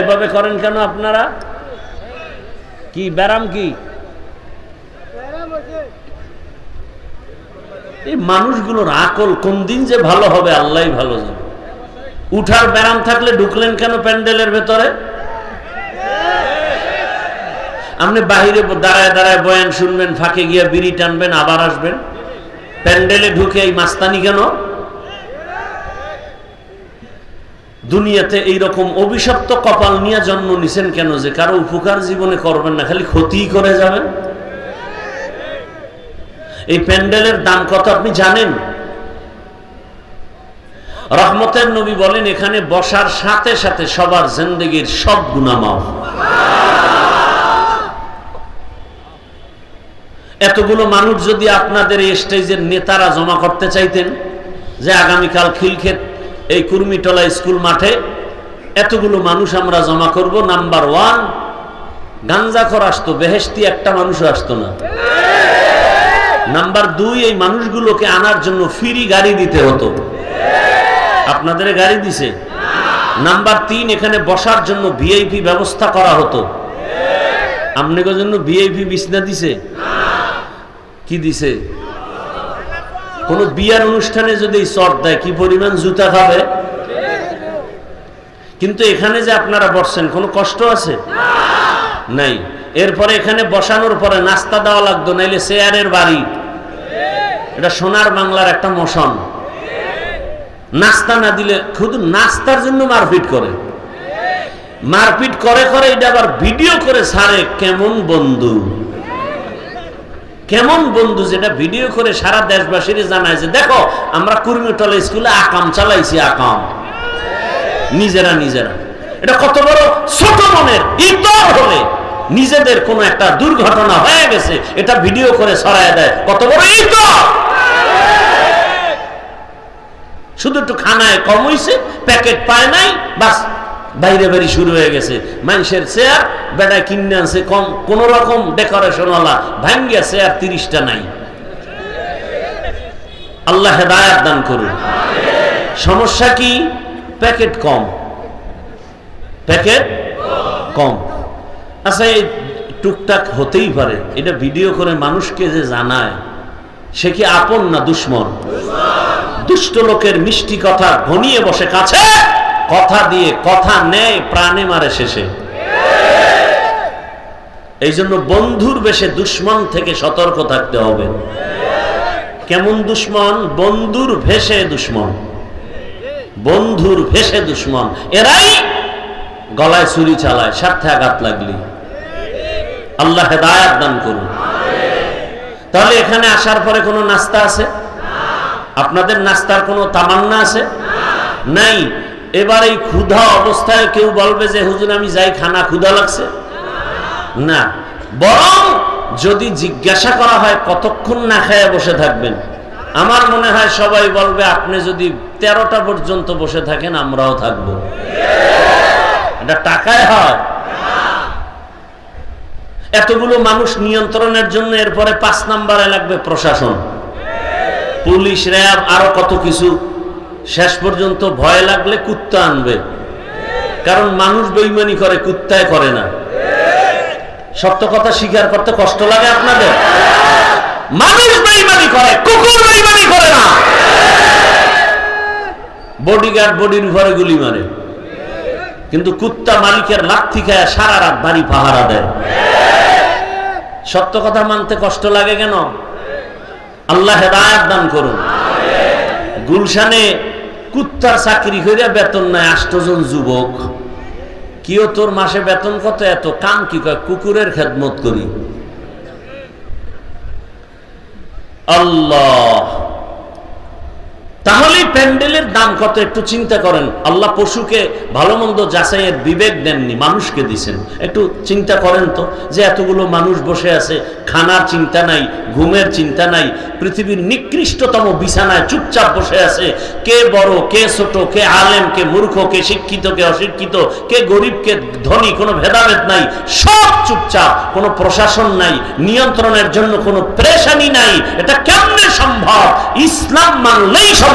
এভাবে করেন কেন আপনারা? কি, ব্যারাম কি? এই মানুষগুলোর আকল কোন দিন যে ভালো হবে আল্লাহ ভালো জানে। উঠার ব্যারাম থাকলে ঢুকলেন কেন প্যান্ডেলের ভেতরে? আপনি বাহিরে দাঁড়ায় দাঁড়ায় বয়ান শুনবেন, ফাঁকে গিয়ে বিড়ি টানবেন, আবার আসবেন। প্যান্ডেলে ঢুকে এই মাস্তানি কেন? দুনিয়াতে এইরকম অভিশপ্ত কপাল নিয়ে জন্ম নিছেন কেন যে কারও উপকার জীবনে করবেন না, খালি ক্ষতি করে যাবেন? এই প্যান্ডেলের দাম কত আপনি জানেন? রহমতের নবী বলেন, এখানে বসার সাথে সাথে সবার জিন্দগির সব গুণামাও এতগুলো মানুষ যদি আপনাদের এই স্টেজের নেতারা জমা করতে চাইতেন যে আগামীকাল খিলক্ষেত এই কুর্মিটলা স্কুল মাঠে এতগুলো মানুষ আমরা জমা করব। নাম্বার ওয়ান গাঞ্জাখর আসতো বেহেস্তি একটা মানুষও আসতো না। নাম্বার দুই, এই মানুষগুলোকে আনার জন্য ফ্রি গাড়ি দিতে হতো। আপনাদের গাড়ি দিছে? নাম্বার তিন, এখানে বসার জন্য ভিআইপি ব্যবস্থা করা হতো। আপনাদের জন্য ভিআইপি বিছনা দিছে? কি দিছে? কোন বিয়ার অনুষ্ঠানে যদি চট দেয়, কি পরিমাণ জুতা খাবে? কিন্তু এখানে যে আপনারা বসছেন, কোনো কষ্ট আছে? নাই। এরপরে এখানে বসানোর পরে নাস্তা দেওয়া লাগতো, নাইলে চেয়ারের বাড়ি। এটা সোনার বাংলার একটা মোশন। নাস্তা না দিলে শুধু নাস্তার জন্য মারপিট করে। মারপিট করে করে এটা আবার ভিডিও করে সারে কেমন বন্ধু। কেমন বন্ধু যেটা ভিডিও করে সারা দেশবাসীর জানায় যে, দেখো, আমরা কুর্মিটলা স্কুলে আকাম, চালাইছি আকাম। নিজেরা নিজেরা। এটা কত বড় ছোট মনের ইতর হলে নিজেদের কোন একটা দুর্ঘটনা হয়ে গেছে, এটা ভিডিও করে ছড়ায় দেয়। কত বড় ইতর! শুধু একটু খানায় কম হইছে, প্যাকেট পায় নাই, বাস বাইরে বাড়ি শুরু হয়ে গেছে। মানুষের চেয়ার বেড়ায় কিনে আনছে কম, কোন রকম ডেকোরেশন ওলা ভাঙ্গিয়া চেয়ার তিরিশটা নাই। আল্লাহ হেদায়াত দান করুন। সমস্যা কি? প্যাকেট কম। প্যাকেট কম। আচ্ছা এই টুকটাক হতেই পারে। এটা ভিডিও করে মানুষকে যে জানায়, সে কি আপন না দুশ্মন? দুষ্ট লোকের মিষ্টি কথা ঘনিয়ে বসে কাছে। কথা দিয়ে কথা নেয়, প্রাণে মারে শেষে। এই জন্য বন্ধুর বেশে দুশ্মন থেকে সতর্ক থাকতে হবে। কেমন দুশ্মন? বন্ধুর ভেসে দুশ্মন। বন্ধুর ভেসে দুশ্মন। এরাই গলায় ছুরি চালায়, স্বার্থে আঘাত লাগলি। আল্লাহ হেদায়াত দান করুন। তাহলে এখানে আসার পরে কোনো নাস্তা আছে? আপনাদের নাস্তার কোনো তামান্না আছে? নাই। এবার এই ক্ষুধা অবস্থায় কেউ বলবে যে, হুজুর, আমি যাই, খানা ক্ষুধা লাগছে? না। বরং যদি জিজ্ঞাসা করা হয়, কতক্ষণ না খায় বসে থাকবেন? আমার মনে হয় সবাই বলবে, আপনি যদি তেরোটা পর্যন্ত বসে থাকেন, আমরাও থাকব। এটা টাকায় হয়। এতগুলো মানুষ নিয়ন্ত্রণের জন্য এরপরে পাঁচ নাম্বারে লাগবে প্রশাসন। পুলিশ, র্যাব, আরও কত কিছু। শেষ পর্যন্ত ভয় লাগলে কুত্তা আনবে। কারণ মানুষ বেইমানি করে, কুত্তায় করে না। সত্য কথা স্বীকার করতে কষ্ট লাগে আপনাদের? মানুষ বেইমানি করে, কুকুর বেইমানি করে না। বডিগার্ড বডির উপরে গুলি মারে। কিন্তু কুত্তা মালিকের লাথি খায়, সারা রাত বাড়ি পাহারা দেয়। সত্য কথা মানতে কষ্ট লাগে কেন? আল্লাহ হেদায়াত দান করুন। গুলশানে কুত্তার চাকরি করিয়া বেতন নেয় আষ্টজন যুবক। কিও তোর মাসে বেতন কত এত? কাম কি কয়? কুকুরের খেদমত করি। আল্লাহ। তাহলে প্যান্ডেলের দাম কত একটু চিন্তা করেন। আল্লাহ পশুকে ভালো মন্দ যাচাইয়ের বিবেক দেননি, মানুষকে দিছেন। একটু চিন্তা করেন তো, যে এতগুলো মানুষ বসে আছে, খানার চিন্তা নাই, ঘুমের চিন্তা নাই, পৃথিবীর নিকৃষ্টতম বিছানায় চুপচাপ বসে আছে। কে বড়, কে ছোট, কে আলেম, কে মূর্খ, কে শিক্ষিত, কে অশিক্ষিত, কে গরিব, কে ধনী, কোনো ভেদাভেদ নাই, সব চুপচাপ, কোনো প্রশাসন নাই, নিয়ন্ত্রণের জন্য কোনো প্রেশানি নাই। এটা কেমনে সম্ভব? ইসলাম মানলেই সম্ভব।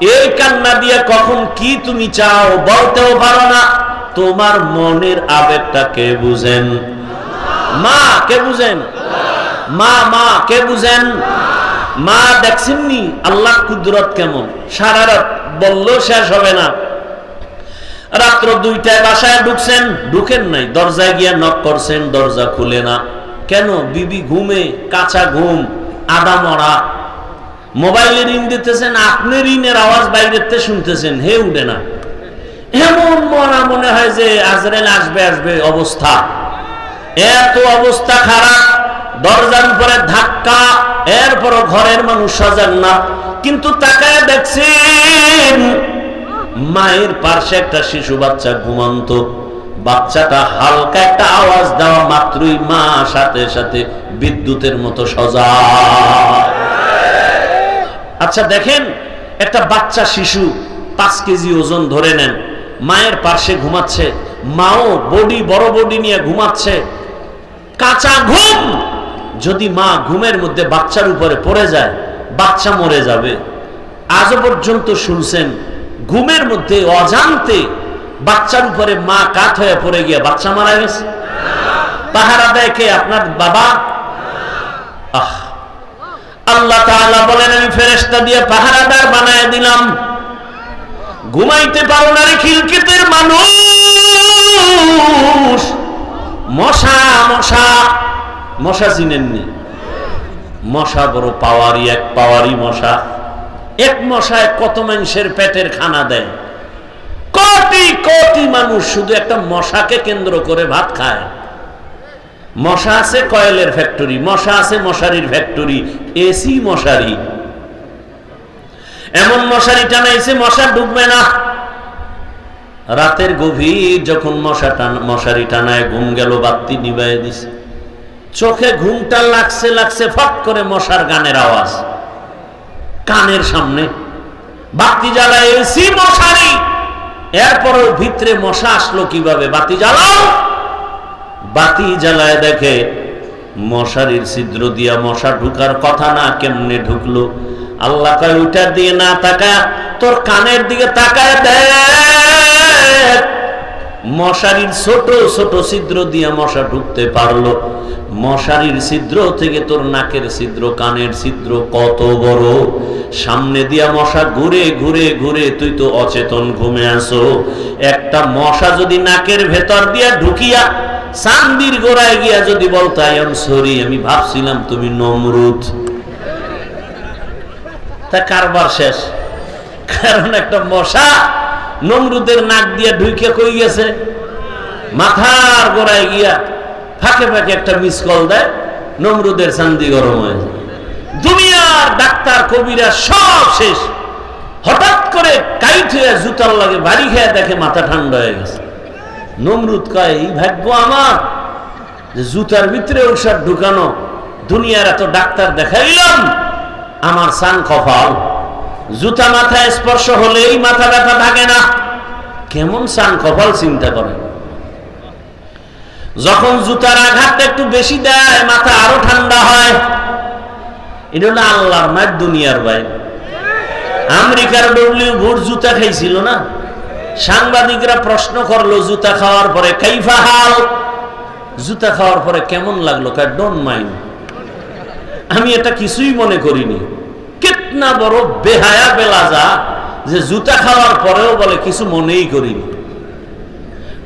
এই কান্না দিয়ে কখন কি তুমি চাও বলতেও পারো না। তোমার মনের আবেগটা কে বুঝেন? মা কে বুঝেন? মা মা কে বুঝেন? মা দেখছেননি আল্লাহ কুদরত কেমন? সারা রাত বললেও শেষ হবে না। রাত্র দুইটায় বাসায় ঢুকছেন, ঢুকেন নাই। দরজায় গিয়া নক করছেন, দরজা খুলে না। কেন? বিবি ঘুমে, কাঁচা ঘুম, আদা মরা। মোবাইলে ঋণ দিতেছেন, আপনি ঋণের আওয়াজ বাইরেতে শুনতেছেন, হে উঠে না। এমন মরা মনে হয় যে আজরেল আসবে আসবে অবস্থা। এত অবস্থা খারাপ, দরজার উপরে ধাক্কা, এরপরও ঘরের মানুষ সাজান না। কিন্তু তাকায় দেখছেন, মায়ের পাশে একটা শিশু বাচ্চা ঘুমন্ত। বাচ্চাটা হালকা একটা আওয়াজ দেওয়া মাত্রই মা সাথে সাথে বিদ্যুতের মতো সজা আচ্ছা দেখেন, একটা বাচ্চা শিশু পাঁচ কেজি ওজন ধরে নেন। মায়ের পাশে ঘুমাচ্ছে, মাও বডি, বড় বডি নিয়ে ঘুমাচ্ছে। কাঁচা ঘুম! যদি মা ঘুমের মধ্যে বাচ্চার উপরে পড়ে যায়, বাচ্চা মরে যাবে। আজও পর্যন্ত শুনছেন, ঘুমের মধ্যে অজান্তে বাচ্চার উপরে মা কাত হয়ে পড়ে গিয়ে বাচ্চা মারা গেছে। পাহারা দেয় কে? আপনার বাবা? আহ! আল্লাহ তাআলা বলেন, আমি ফেরেশতা দিয়ে পাহারাদার বানায় দিলাম। ঘুমাইতে পারো না রে খিলকিতের মানুষ। মশা মশা মশা চিনেননি। মশা বড় পাওয়ারি, এক পাওয়ারি মশা। এক মশায় কত মানুষের পেটের খানা দেয়? কোটি কোটি মানুষ শুধু একটা মশাকে কেন্দ্র করে ভাত খায়। মশা আছে কয়েলের ফ্যাক্টরি, মশা আছে মশারির ফ্যাক্টরি এসি মশারি। এমন মশারি টানাইছে, মশা ডুববে না। রাতের গভীর যখন মশা টান, মশারি টানায়, ঘুম গেল বাত্তি নিবাই দিছে। চোখে ঘুমটা লাগছে লাগছে, ফট করে মশার গানের আওয়াজ। কানের সামনে বাতি জ্বালায় এসি মশারি! এরপরও ভিতরে মশা আসলো কীভাবে? বাতি জ্বালাও! বাতি জ্বালায় দেখে, মশারির ছিদ্র দিয়া মশা ঢুকার কথা না কেমনে ঢুকলো? আল্লাহ কয়, উঠা দিয়ে না তাকা, তোর কানের দিকে তাকায় দেখ। মশারির ছোট ছোট ছিদ্র দিয়া মশা ঢুকতে পারল। মশারির ছিদ্র থেকে তোর নাকের ছিদ্র, কানের ছিদ্র কত বড়? সামনে দিয়া মশা ঘুরে ঘুরে ঘুরে তুই তো অচেতন ঘুমে আসো একটা মশা যদি নাকের ভেতর দিয়া ঢুকিয়া চান্দির গোড়ায় গিয়া যদি বলতো, আই এম সরি, আমি ভাবছিলাম তুমি নমরুদ। তা কারবার শেষ। কারণ একটা মশা নমরুদের নাক দিয়া ঢুকে কই গেছে? মাথার গোড়ায় গিয়া ফাঁকে ফাঁকে একটা মিস কল দেয়, নমরুদের চান্দি গরম হয়ে যায়। দুনিয়ার ডাক্তার, কবিরা সব শেষ। হঠাৎ করে কাইট হয়ে জুতার লাগে বাড়ি খেয়ে দেখে মাথা ঠান্ডা হয়ে গেছে। নমরুদ কয়, এই ভাগ্য আমার যে জুতার ভিতরে ঔষধ ঢুকানো, দুনিয়ার এত ডাক্তার দেখাইলাম, আমার সান কপাল। জুতা মাথায় স্পর্শ হলেই মাথা ব্যথা থাকে না। কেমন সান কপাল চিন্তা করে। যখন জুতার আঘাতটা একটু বেশি দেয়, মাথা আরও ঠান্ডা হয়। এটা হলো আল্লাহর মায়ের দুনিয়ার বাইরে আমেরিকার ডব্লিউ ভোট জুতা খাইছিল না? সাংবাদিকরা প্রশ্ন করল, জুতা খাওয়ার পরে কাইফা হাল? জুতা খাওয়ার পরে কেমন লাগল? ডোন্ট মাইন্ড আমি এটা কিছুই মনে করিনি। কেতনা বড় বেহায়া বেলাজা যে জুতা খাওয়ার পরেও বলে, কিছু মনেই করিনি।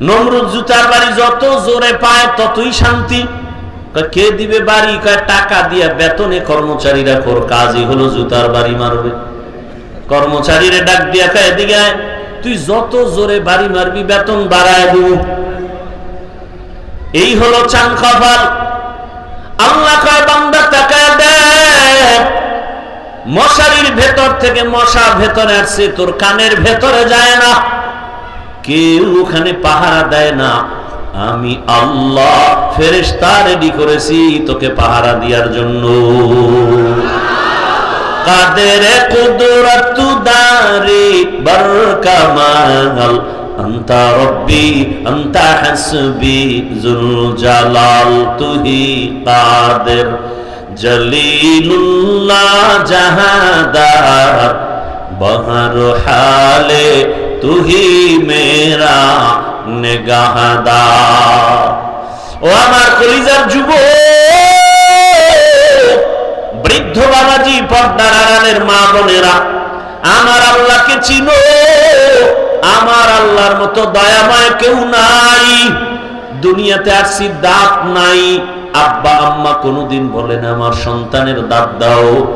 নমরুদ জুতার বাড়ি যত জোরে পায় ততই শান্তি। কে দিবে বাড়ি? কয়, টাকা দিয়া বেতনে কর্মচারীরা কর কাজই হলো জুতার বাড়ি মারবে। কর্মচারীরা ডাক দিয়া কয়, এদিকে তুই যত জোরে বাড়ি মারবি বেতন বাড়ায় দিব। এই হলো চান কপাল। আল্লাহ কয়, বান্দা টাকা দেখ মশারির ভেতর থেকে মশা ভেতরে আসছে, তোর কানের ভেতরে যায় না। কেউ ওখানে পাহারা দেয় না। আমি আল্লাহ ফেরেস্তা রেডি করেছি তোকে পাহারা দেওয়ার জন্য। কাদের কুদরত দারে বরকামাল আন্তা রব্বি, আন্তা হাসবি জুল জালাল তুহি কাদের জলিলুল্লাহ জাহাদার বহর হালে তুহি মেরা নেগাহাদার। ও আমার কলিজার যুব বৃদ্ধ বাবাজি পর্দার আড়ালের মা বোনেরা, আমার আল্লাহকে চিনো, আমার আল্লাহর মতো দয়াময় কেউ নাই, দুনিয়াতে আসছি দাঁত নাই। আব্বা, আম্মা কোনোদিন বলেন আমার সন্তানের দাঁত দাও।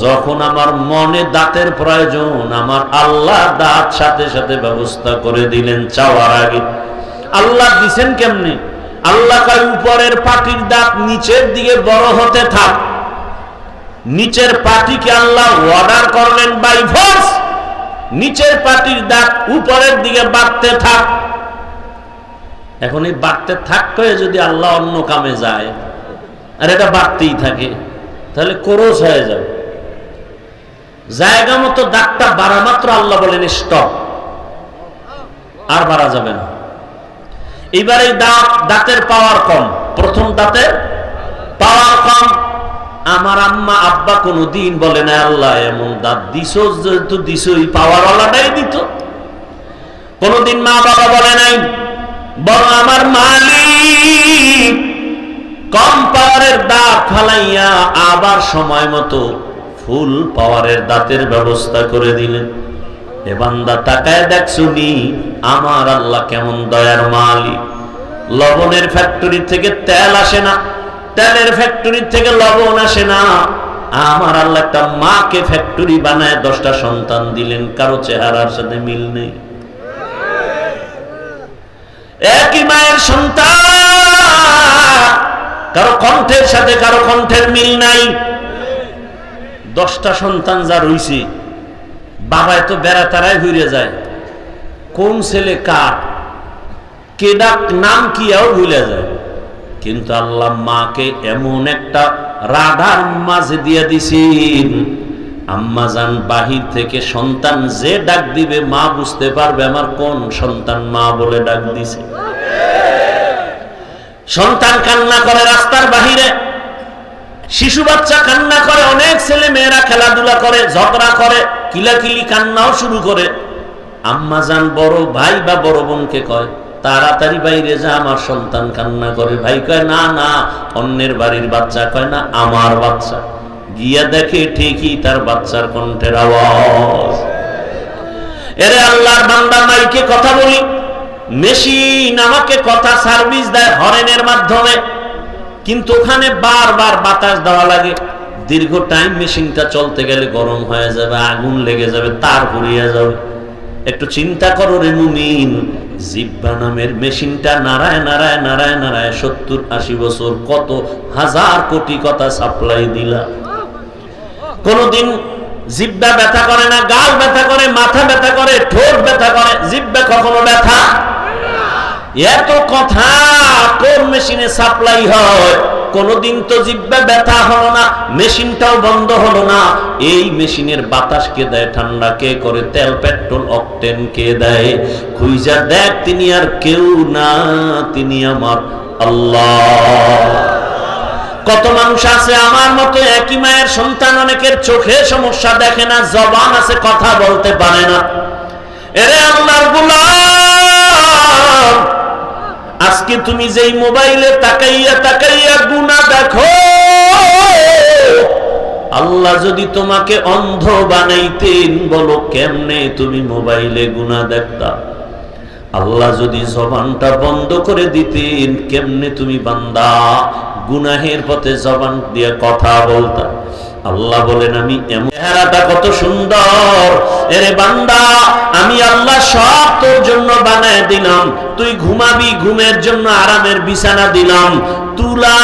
যখন আমার মনে দাঁতের প্রয়োজন, আমার আল্লাহ দাঁত সাথে সাথে ব্যবস্থা করে দিলেন চাওয়ার আগে। আল্লাহ দিছেন কেমনে? আল্লাহ কয়, উপরের পাটির দাঁত নিচের দিকে বড় হতে থাক। নিচের পাটিকে আল্লাহ অর্ডার করলেন বাই ফোর্স নিচের পাটির দাঁত উপরের দিকে বাড়তে থাক। এখন এই বাড়তে থাকতে যদি আল্লাহ অন্য কামে যায়, আর এটা বাড়তেই থাকে, তাহলে কোরস হয়ে যাবে। জায়গা মতো দাঁতটা বাড়া মাত্র আল্লাহ বলেন, স্টপ। আর বাড়া যাবে না। এবার এই দাঁত, দাঁতের পাওয়ার কম। প্রথম দাঁতের পাওয়ার কম। আমার আম্মা, আব্বা কোনো দিন বলে না আল্লাহ, এমন দাঁত দিস যেহেতু দিস পাওয়ার ওয়ালাটাই দিত। কোনদিন মা বাবা বলে নাই বরং আমার মালিক। কম পাওয়ারের দাঁত ফালাইয়া আবার সময় মতো ফুল পাওয়ারের দাঁতের ব্যবস্থা করে দিলেন। এ বান্দা তাকায় দেখ শুনি, আমার আল্লাহ কেমন দয়ার মালিক। লবণের ফ্যাক্টরি থেকে তেল আসে না, তেলের ফ্যাক্টরি থেকে লবণ আসে না। আমার আল্লাহ একটা মাকে ফ্যাক্টরি বানায় দশটা সন্তান দিলেন, কারও চেহারার সাথে মিল নেই। একই মায়ের সন্তান। কারও কণ্ঠের সাথে কারও কণ্ঠের মিল নাই। দশটা সন্তান যা রইছে, বাবায় তো বেড়া তারাই হইরে যায়। কোন ছেলে কার? কে ডাক, নাম কি এও ভুলে যায়। কিন্তু আল্লাহ মাকে এমন একটা রাধার মাঝে দিয়ে দিছেন। আম্মা যান বাহির থেকে সন্তান যে ডাক দিবে, মা বুঝতে পারবে আমার কোন সন্তান মা বলে ডাক দিছে। সন্তান কান্না করে রাস্তার বাহিরে, শিশু বাচ্চা কান্না করে, অনেক ছেলে মেয়েরা খেলাধুলা করে, ঝগড়া করে, কিলাকিলি কান্নাও শুরু করে। আম্মা যান বড় ভাই বা বড় বোনকে কয়, তাড়াতাড়ি বাইরে যা, আমার সন্তান কান্না করে। ভাই কয়, না না, অন্যের বাড়ির বাচ্চা। কয়, না, আমার বাচ্চা। গিয়া দেখে ঠিকই তার বাচ্চার কণ্ঠের আওয়াজ। এরে আল্লাহর বান্দা, মাইকে কথা বলি। মেশিন আমাকে কথা সার্ভিস দেয় হরেনের মাধ্যমে। কিন্তু ওখানে বারবার বাতাস দেওয়া লাগে। দীর্ঘ টাইম মেশিনটা চলতে গেলে গরম হয়ে যাবে, আগুন লেগে যাবে, তার পুড়িয়ে যাবে। একটু চিন্তা করো রে মুমিন, জিব্বা নামের মেশিনটা নারায় নারায় নারায় নারায় সত্তর আশি বছর কত হাজার কোটি কথা সাপ্লাই দিলা। কোনদিন জিব্বা ব্যথা করে না, গাল ব্যথা করে, মাথা ব্যথা করে, ঠোঁট ব্যথা করে, জিব্বা কখনো ব্যথা? এত কথা কোন মেশিনে সাপ্লাই হয়? কোনদিন তো জিব্বা ব্যথা হলো না, মেশিনটাও বন্ধ হলো না। এই মেশিনের বাতাস কে দেয়, ঠান্ডা কে করে, তেল, পেট্রোল, অকটেন কে দেয়? খুইজা দেখ, তিনি আর কেউ না, তিনি আমার আল্লাহ। কত মানুষ আছে? আমার মতো একই মায়ের সন্তান অনেকের চোখে সমস্যা দেখে না, জবান আছে, কথা বলতে পারে না। এরে আল্লাহর গুলাম, আজকে তুমি যেই মোবাইলে তাকাইয়া তাকাইয়া গুনা দেখো, আল্লাহ যদি তোমাকে অন্ধ বানাইতেন, বলো কেমনে তুমি মোবাইলে গুনা দেখতা? আল্লাহ যদি জবানটা বন্ধ করে দিতেন, কেমনে তুমি বান্দা? গুনাহের পথে জবান দিয়ে কথা বলতা আল্লাহ বলেন, আমি এমন চেহারাটা কত সুন্দর। এরে বান্দা, আমি আল্লাহ সব তোর জন্য বানায় দিলাম। তুই ঘুমাবি, ঘুমের জন্য আরামের বিছানা দিলাম। তুলা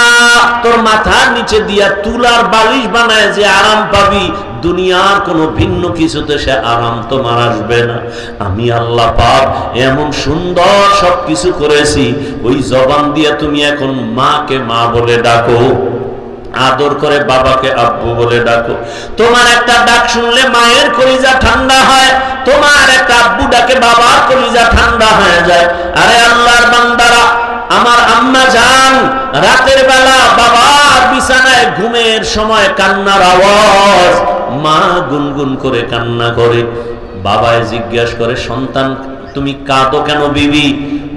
তোর মাথার নিচে দিয়া তুলার বালিশ বানায় যে আরাম পাবি। দুনিয়ার কোনো ভিন্ন কিছুতে সে আরাম তোমার আসবে না। আমি আল্লাহ পাক এমন সুন্দর সব কিছু করেছি। ওই জবান দিয়ে তুমি এখন মাকে মা বলে ডাকো। আদর করে বাবাকে আব্বু বলে ডাকো। তোমার একটা ডাক শুনলে মায়ের কলিজা ঠান্ডা হয়, তোমার একটা আব্বু ডাকে বাবার কলিজা ঠান্ডা হয়ে যায়। আরে আল্লাহর বান্দারা, আমার আম্মা যান, রাতের বেলা বাবার বিছানায় ঘুমের সময় কান্নার আওয়াজ, মা গুনগুন করে কান্না করে। বাবায় জিজ্ঞাসা করে, সন্তান, তুমি কাঁদো কেন বিবি?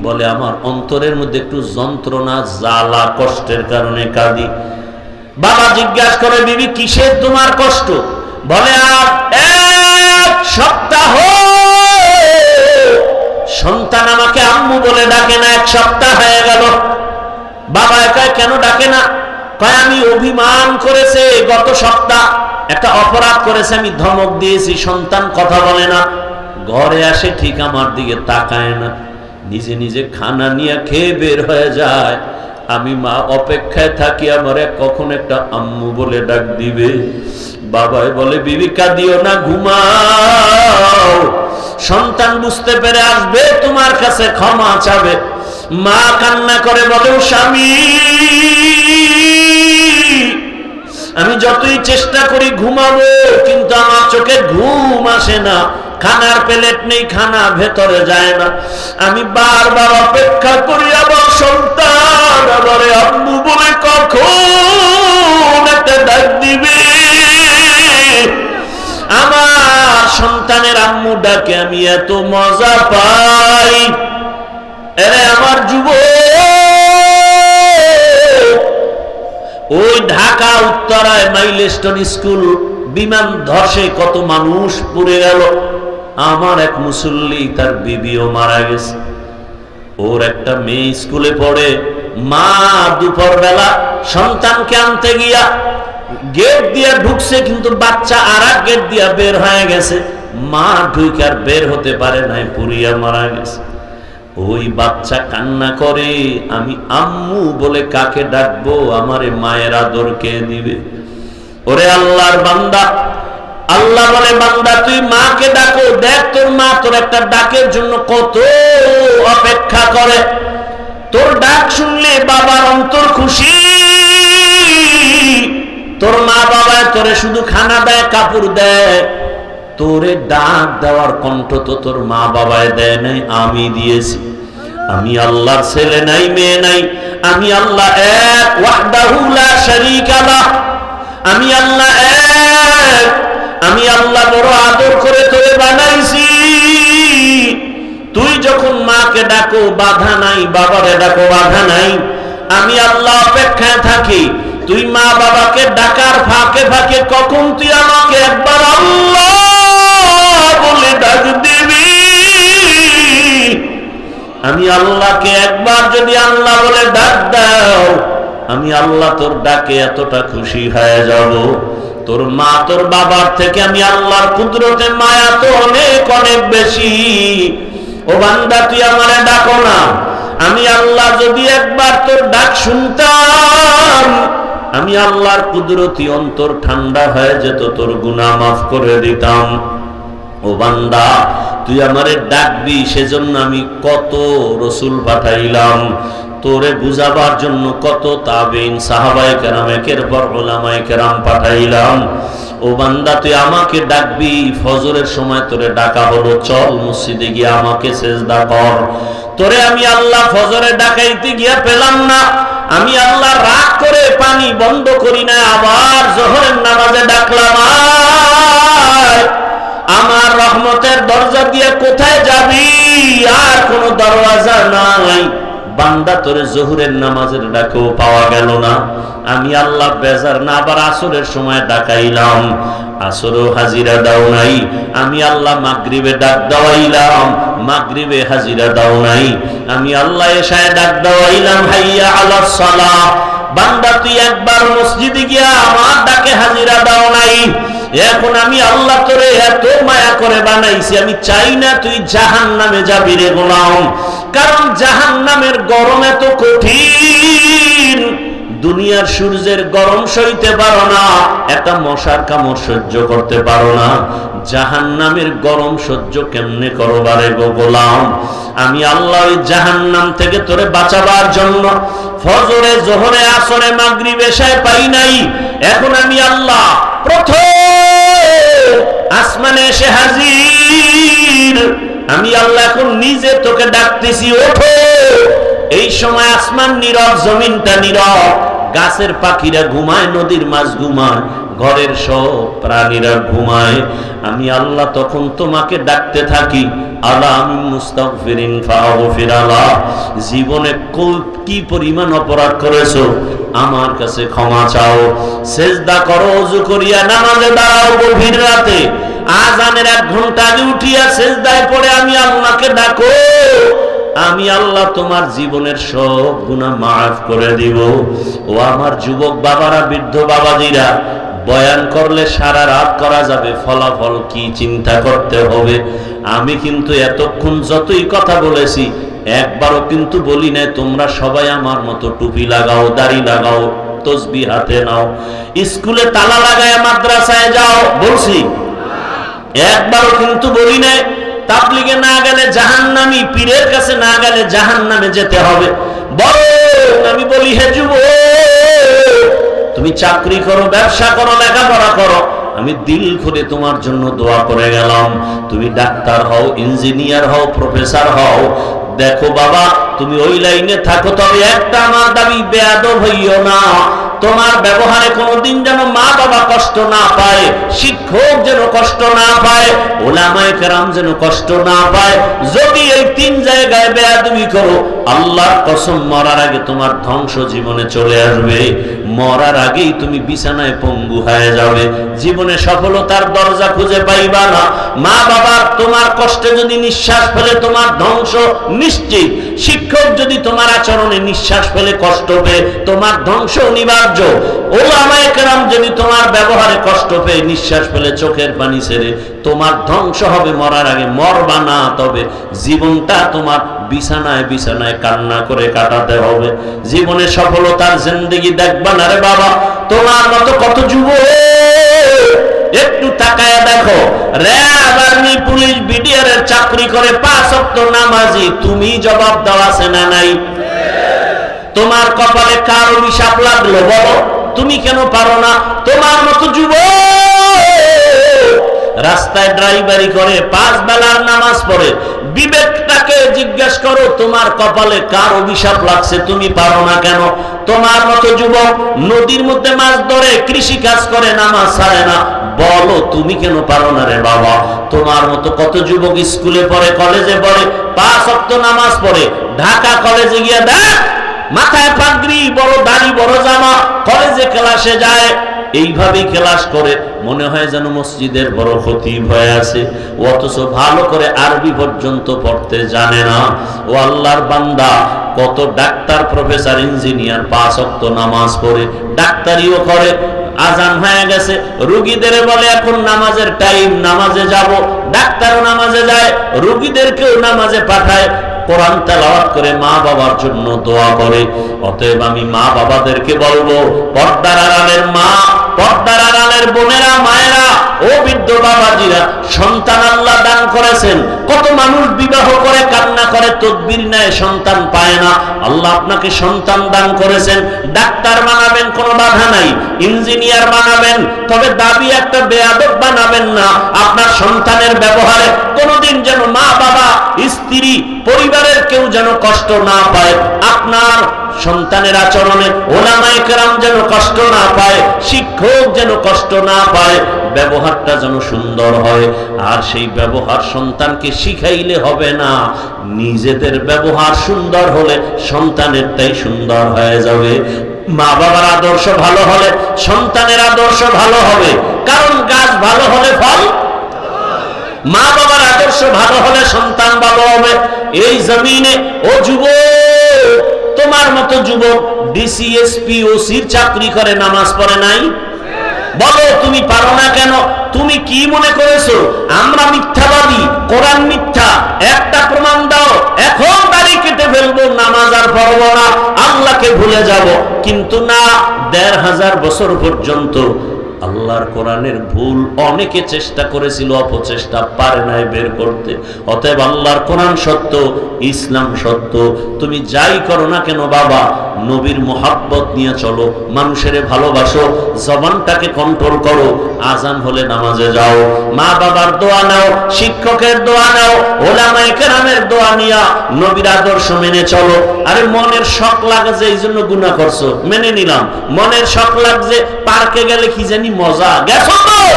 বলে, আমার অন্তরের মধ্যে একটু যন্ত্রণা, জ্বালা, কষ্টের কারণে কাঁদি। বাবা জিজ্ঞাসা করে, বিবি, কিসের তোমার কষ্ট? বলে, আর এক সপ্তাহ। সন্তান আমাকে আম্মু বলে ডাকে না, এক সপ্তাহ হয়ে গেল। বাবা একা কেন ডাকে না? কয়, আমি অভিমান করেছে গত সপ্তাহ। একটা অপরাধ করেছে, আমি ধমক দিয়েছি, সন্তান কথা বলে না। ঘরে আসে, ঠিক আমার দিকে তাকায় না। নিজে নিজে খানা নিয়ে খেয়ে বের হয়ে যায়। আমি মা অপেক্ষায় থাকি, আমারে কখন একটা আম্মু বলে ডাক দিবে। বাবাই বলে বিবিকা দিও না, ঘুমাও। সন্তান বুঝতে পেরে আসবে, তোমার কাছে ক্ষমা চাবে। মা কান্না করে বলে স্বামী, আমি যতই চেষ্টা করি ঘুমাবো, কিন্তু আমার চোখে ঘুম আসে না। খানার প্লেট নেই, খানা ভেতরে যায় না। আমি বারবার অপেক্ষা করি আবার আম্মু বলে কখন একটা ডাক দিবে? আমার সন্তানের আম্মু ডাকে, আমি এত মজা পাই। আমার যুবক ওই ঢাকা উত্তরায় মাইলস্টোন স্কুল বিমান ধসে কত মানুষ পুড়ে গেল। আমার এক মুসল্লি, তার বিবিও মারা গেছে। ওর একটা মেয়ে স্কুলে পড়ে। মা দুপুর বেলা সন্তানকে আনতে গিয়া গেট দিয়া ঢুকছে, কিন্তু বাচ্চা আর গেট দিয়া বের হয়ে গেছে। মা ঢুকে আর বের হতে পারে নাই পুরিয়া মারা গেছে। ওই বাচ্চা কান্না করে, আমি আম্মু বলে কাকে ডাকবো, আমারে মায়ের আদর কে দিবে? ওরে আল্লাহর বান্দা, আল্লাহ বলে, বান্দা, তুই মাকে ডাকো, দেখ তোর মা তোর একটা ডাকের জন্য কত অপেক্ষা করে। তোর ডাক শুনলে বাবার অন্তর খুশি। তোর মা বাবায় তোরে শুধু খানা দেয়, কাপড় দেয়। তোরে ডাক দেওয়ার কণ্ঠ তো তোর মা বাবায় দেয় নাই, আমি দিয়েছি। আমি আল্লাহর ছেলে নাই, মেয়ে নাই। আমি আল্লাহ এক আমি আল্লাহ এক, আমি আল্লাহ বড় আদর করে তোরে বানাইছি। যখন মাকে ডাকো, বাধা নাই, বাবারে ডাকো, বাধা নাই, আমি আল্লাহ অপেক্ষায় থাকি। তুই মা বাবাকে ডাকার ফাঁকে ফাঁকে কখন তুই আমাকে একবার আল্লাহ বলে ডাক দিবি? আমি আল্লাহকে একবার যদি আল্লাহ বলে ডাক দাও, আমি আল্লাহ তোর ডাকে এতটা খুশি হয়ে যাব। তোর মা, তোর বাবার থেকে আমি আল্লাহর কুদরতে মায়া তো অনেক অনেক বেশি। ও বান্দা, তুই আমারে ডাকো না। আমি আল্লাহ যদি একবার তোর ডাক শুনতাম, আমি আল্লাহর কুদরতি অন্তর ঠান্ডা হয়ে যেত, তোর গুনাহ মাফ করে দিতাম। ও বান্দা, তুই আমারে ডাকবি, সেজন্য আমি কত রসুল পাঠাইলাম। তোরে বুঝাবার জন্য কত তাবিন সাহাবায়ে কেরাম, একের পর ওলামায়ে কেরাম পাঠাইলাম। ও বান্দা, তুই আমাকে ডাকবি। ফজরের সময় তোরে ডাকা হলো। চল মসজিদে গিয়ে আমাকে সেজদা কর। তোরে আমি আল্লাহ ফজরে ডাকাইতে গিয়া পেলাম না। আমি আল্লাহ রাগ করে পানি বন্ধ করি না আবার জোহরের নামাজে ডাকলাম আমার রহমতের দরজা দিয়ে কোথায় যাবি? আর কোনো দরওয়াজা নাই। বান্দা তোরে জহুরের নামাজের ডাকেও পাওয়া গেল না। আমি আল্লাহ বেজার না, আবার আসরের সময় ডাকাইলাম। আসরও হাজিরা দাও নাই। আমি আল্লাহ মাগরিবে ডাক দেওয়াইলাম। মাগরিবে হাজিরা দাও নাই। আমি আল্লাহ এসায় ডাক দেওয়াইলাম, হাইয়া আল্লাহ সালাহ। বান্দা, তুই একবার মসজিদে গিয়া আমার ডাকে হাজিরা দাও নাই। এখন আমি আল্লাহ তোরে এত মায়া করে বানাইছি, আমি চাই না তুই জাহান নামে যাবি রে গোলাম। কারণ জাহান নামের গরম এত কঠিন, দুনিয়ার সূর্যের গরম সইতে পারো না, একটা মশার কামড় সহ্য করতে পারো না। জাহান নামের গরম সহ্য কেমনে করো বারে গোলাম? আমি আল্লাহ ওই জাহান নাম থেকে তোরে বাঁচাবার জন্য ফজরে, জোহরে, আসরে মাগরি বেশায় পাই নাই। এখন আমি আল্লাহ প্রথম আসমানে এসে হাজির। আমি আল্লাহ এখন নিজে তোকে ডাকতেছি, ওঠো। এই সময় আসমান নীরব, জমিনটা নীরব। গাছের পাখিরা ঘুমায়, নদীর মাছ ঘুমায়। ঘরের সব প্রাণীরা ঘুমায়। আমি আল্লাহ তখন তোমাকে ডাকতে থাকি জীবনে কি পরিমাণ অপরাধ করেছ? আমার কাছে ক্ষমা চাও। সেজদা করো, অজু করিয়া নামাজে দাঁড়াও গভীর রাতে। আজানের এক ঘণ্টা আগে উঠিয়া সেজদায় পড়ে আমি আল্লাহকে ডাকো। আমি আল্লাহ তোমার জীবনের সব গুণা মাফ করে দিব। ও আমার যুবক বাবারা, বৃদ্ধ বাবাজিরা বয়ান করলে সারা রাত করা যাবে, ফলাফল কি চিন্তা করতে হবে? আমি কিন্তু এতক্ষণ যতই কথা বলেছি, একবারও কিন্তু বলি না তোমরা সবাই আমার মতো টুপি লাগাও, দাড়ি লাগাও, তসবি হাতে নাও, স্কুলে তালা লাগায় মাদ্রাসায় যাও, বলছি। একবারও কিন্তু বলি নাই, তাবলিগে না গেলে জাহান্নামি, পীরের কাছে না গেলে জাহান্নামে যেতে হবে। বরং আমি বলি, হে যুব তুমি চাকরি করো, ব্যবসা করো, লেখাপড়া করো। আমি দিল খুলে তোমার জন্য দোয়া করে গেলাম। তুমি ডাক্তার হও, ইঞ্জিনিয়ার হও, প্রফেসর হও। দেখো বাবা তুমি ওই লাইনে থাকো, তবে একটা আমার দাবি বেয়াদব হইও না। তোমার ব্যবহারে কোনোদিন যেন মা বাবা কষ্ট না পায়, শিক্ষক যেন কষ্ট না পায়, ওলামায় কেরাম যেন কষ্ট না পায়। যদি এই তিন জায়গায় বেয়াদবি করো, আল্লাহর কসম মরার আগে তোমার ধ্বংস জীবনে চলে আসবে। মরার আগেই তুমি বিছানায় পঙ্গু হয়ে যাবে। জীবনে সফলতার দরজা খুঁজে পাইবা না। মা বাবার তোমার কষ্টে যদি নিঃশ্বাস ফেলে, তোমার ধ্বংস নিশ্চিত। শিক্ষক যদি তোমার আচরণে নিঃশ্বাস ফেলে কষ্ট পেয়ে তোমার ধ্বংস অনিবার্য, ওলামায়ে কেরাম যদি তোমার ব্যবহারে কষ্ট পেয়ে নিঃশ্বাস ফেলে চোখের পানি ছেড়ে তোমার ধ্বংস হবে, মরার আগে মরবা না, তবে জীবনটা তোমার বিছানায় বিছানায় কান্না করে কাটাতে হবে। জীবনে সফলতার জিন্দগি দেখবা না রে বাবা, তোমার মতো কত যুব একটু তাকায় দেখো। র্যাব আর্মি, পুলিশ, বিডিআর এর চাকরি করে পাঁচ অক্ট নামাজি। তুমি জবাব দেওয়া আছে না নাই? তোমার কপালে কার অভিশাপ লাগল বলো? তুমি কেন পারো না? তোমার মতো যুব রাস্তায় ড্রাইভারি করে, পাঁচ বেলার নামাজ পড়ে। বিবেকটাকে জিজ্ঞেস করো, তোমার কপালে কার অভিশাপ লাগছে? তুমি পারো না কেন? তোমার মতো যুবক নদীর মধ্যে মাছ ধরে কৃষি কাজ করে, নামাজ ছাড়ে না। বলো, তুমি কেন পারো না রে বাবা? তোমার মতো কত যুবক স্কুলে পড়ে, কলেজে পড়ে, পাঁচ অক্ত নামাজ পড়ে, ঢাকা কলেজে গিয়ে দেখ, মাথায় পাগড়ি, বড় দাড়ি, বড় জামা, কলেজে ক্লাসে যায়। এইভাবেই ক্লাস করে, মনে হয় যেন মসজিদের বড় ক্ষতি হয়ে আছে। অথচ ভালো করে আরবি পর্যন্ত পড়তে জানে না। ও আল্লাহর বান্দা, কত ডাক্তার, প্রফেসর, ইঞ্জিনিয়ার, পাঁচ অক্ত নামাজ পড়ে, ডাক্তারিও করে আজান হয়ে গেছে। রুগীদের বলে, এখন নামাজের টাইম নামাজে যাব। ডাক্তারও নামাজে যায়, রুগীদেরকেও নামাজে পাঠায়। কোরআন তেলাওয়াত করে মা বাবার জন্য দোয়া করে। অতএব আমি মা বাবাদেরকে বলব, পর্দার আড়ালের মা, পর্দার আড়ালের বোনেরা, মায়েরা ও বৃদ্ধ বাবাজিরা, সন্তান আল্লাহ দান করেছেন। কত মানুষ বিবাহ করে, কান্না করে, তদবির নেয়, সন্তান পায় না। আল্লাহ আপনাকে সন্তান দান করেছেন। ডাক্তার বানাবেন, কোনো বাধা নাই। ইঞ্জিনিয়ার বানাবেন, তবে দাবি একটা বেয়াদব বানাবেন না। আপনার সন্তানের ব্যবহারে কোনোদিন যেন মা বাবা স্ত্রী, পরিবারের কেউ যেন কষ্ট না পায়। আপনার সন্তানের আচরণে ওলামাই কেরাম যেন কষ্ট না পায়, শিক্ষক যেন কষ্ট না পায়, ব্যবহারটা যেন সুন্দর হয়। আর সেই ব্যবহার সন্তানকে শিখাইলে হবে না। নিজেদের ব্যবহার সুন্দর হলে সন্তানেরটাই সুন্দর হয়ে যাবে। মা বাবার আদর্শ ভালো হলে সন্তানের আদর্শ ভালো হবে। কারণ গাছ ভালো হলে ফল? মা বাবার আদর্শ ভালো হলে সন্তান ভালো হবে। এই জমিনে ও যুবক তোমার মতো যুবক ডিসিএসপি ওসির চাকরি করে, নামাজ পড়ে নাই? বলো, তুমি পারো না কেন? তুমি কি মনে করেছ? আমরা মিথ্যাবাদী, কোরআন মিথ্যা, একটা প্রমাণ দাও। এখন দাড়ি কেটে ফেলব, নামাজ আর পড়ব না। আল্লাহকে ভুলে যাব। কিন্তু না, দেড় হাজার বছর পর্যন্ত আল্লাহর কোরআনের ভুল অনেকে চেষ্টা করেছিল, অপচেষ্টা পারে নাই বের করতে। অতএব আল্লাহর কোরআন সত্য, ইসলাম সত্য। তুমি যাই করো না কেন বাবা, নবীর মোহাব্বত নিয়ে চলো, মানুষের ভালোবাসো, জবানটাকে কন্ট্রোল করো, আজান হলে নামাজে যাও। মা বাবার দোয়া নাও, শিক্ষকের দোয়া নাও, ওলামায়ে কেরামের দোয়া নিয়া নবীর আদর্শ মেনে চলো। আরে মনের শখ লাগে যে এই জন্য গুণা করছ। মেনে নিলাম। মনের শখ লাগছে, পার্কে গেলে কি জানি মজা। গেছো তো?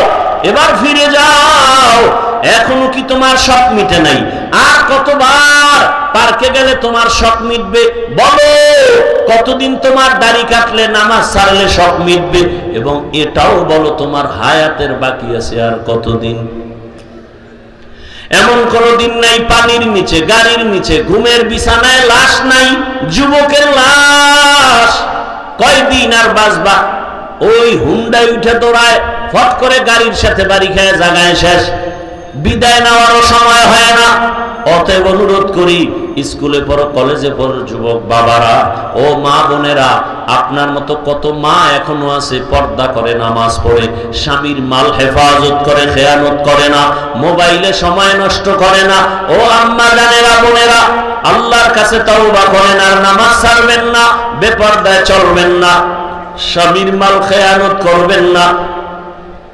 এবার ফিরে যাও। এখনও কি তোমার শখ মিটে নাই? আর কতবার পার্কে গেলে তোমার শখ মিটবে? বলো। কতদিন তোমার দাড়ি কাটলে, নামাজ ছাড়লে শখ মিটবে? এবং এটাও বলো, তোমার হায়াতের বাকি আছে আর কতদিন? এমন কোন দিন নাই পানির নিচে, গাড়ির নিচে, ঘুমের বিছানায় লাশ নাই, যুবকের লাশ। কয়দিন আর বাঁচবা? ওই হুন্ডায় উঠে দৌড়ায়, ফট করে গাড়ির সাথে বাড়ি খেয়ে জাগায় শেষ। বিদায় নেওয়ারও সময় হয় না। অতএব অনুরোধ করি, স্কুলে পড়ো, কলেজে পড়ো, যুবক বাবারা, ও মা বোনেরা, আপনার মতো কত মা এখনও আছে, পর্দা করে, নামাজ পড়ে, স্বামীর মাল হেফাজত করে, খেয়ানত করে না, মোবাইলে সময় নষ্ট করে না। ও আম্মা জানেরা, বোনেরা, আল্লাহর কাছে তওবা করেন, আর নামাজ ছাড়বেন না, বেপর্দায় চলবেন না। স্বামীর মাল খেয়ানত করবেন না।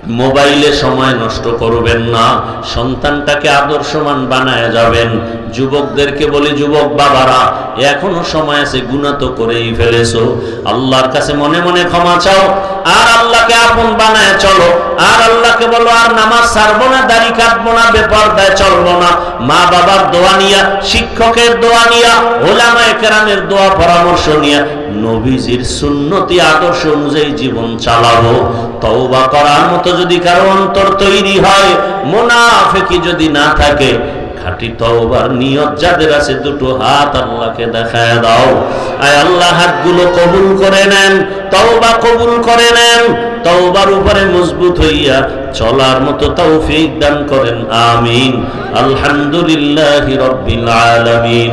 মোবাইলে সময় নষ্ট করবেন না। সন্তানটাকে আদর্শমান বানায় যাবেন। যুবকদেরকে বলি, যুবক বাবারা, এখনও সময় আছে গুণা তো করেই ফেলেছো। আল্লাহর কাছে মনে মনে ক্ষমা চাও। আর আল্লাহকে আপন বানায় চলো। আর আল্লাহকে বলো, আর নামাজ ছাড়বো না, দাড়ি কাটবো না, বেপরদায় চলবো না। মা বাবার দোয়া নিয়া, শিক্ষকের দোয়া নিয়া, ওলামায়ে কেরামের দোয়া পরামর্শ নিয়া নবীজির সুন্নতি আদর্শ অনুযায়ী জীবন চালাবো, তওবা করার মতো যদি কারও অন্তর তৈরি হয়, মোনাফেকি যদি না থাকে, খাঁটি তওবার নিয়ত যাদের আছে দুটো হাত আল্লাহকে দেখায় দাও। আয় আল্লাহ, হাতগুলো কবুল করে নেন, তওবা কবুল করে নেন, তওবার উপরে মজবুত হইয়া চলার মতো তৌফিক দান করেন, আমিন। আলহামদুলিল্লাহি আলামিন।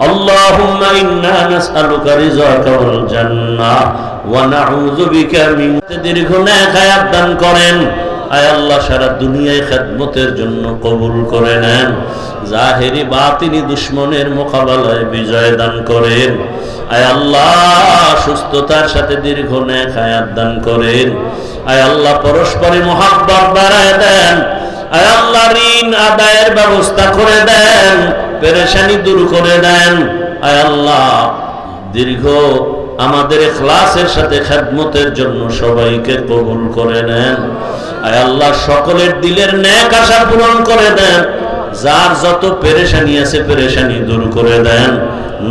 اللهم إنا نسألك رزقك والجنة ونعوذ بك من দীর্ঘ নেখায়াত দান করেন আয় আল্লাহ সারা দুনিয়ায় খেদমতের জন্য কবুল করে নেন জাহেরি বাতিনি দুশ্মনের মোকাবেলায় বিজয় দান করেন আয় আল্লাহ সুস্থতার সাথে দীর্ঘ নেখায়াত দান করেন আয় আল্লাহ পরস্পরে মহাব্বত বাড়ায় দেন আয় আল্লাহ, ঋণ আদায়ের ব্যবস্থা করে দেন, পেরেশানি দূর করে দেন। আয় আল্লাহ, দীর্ঘ আমাদের ক্লাসের সাথে খেদমতের জন্য সবাইকে কবুল করে নেন। আয় আল্লাহ, সকলের দিলের ন্যাক আশা পূরণ করে দেন। যার যত পেরেশানি আছে, পেরেশানি দূর করে দেন।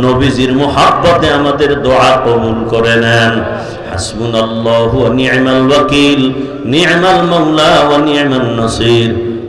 নবীজির মোহাব্বতে আমাদের দোয়া কবুল করে নেন। হাসমুন আল্লাহ নিয়মাল ওয়াকিল নিয়ামাল মাওলা ওয়া নিয়মাল নাসির।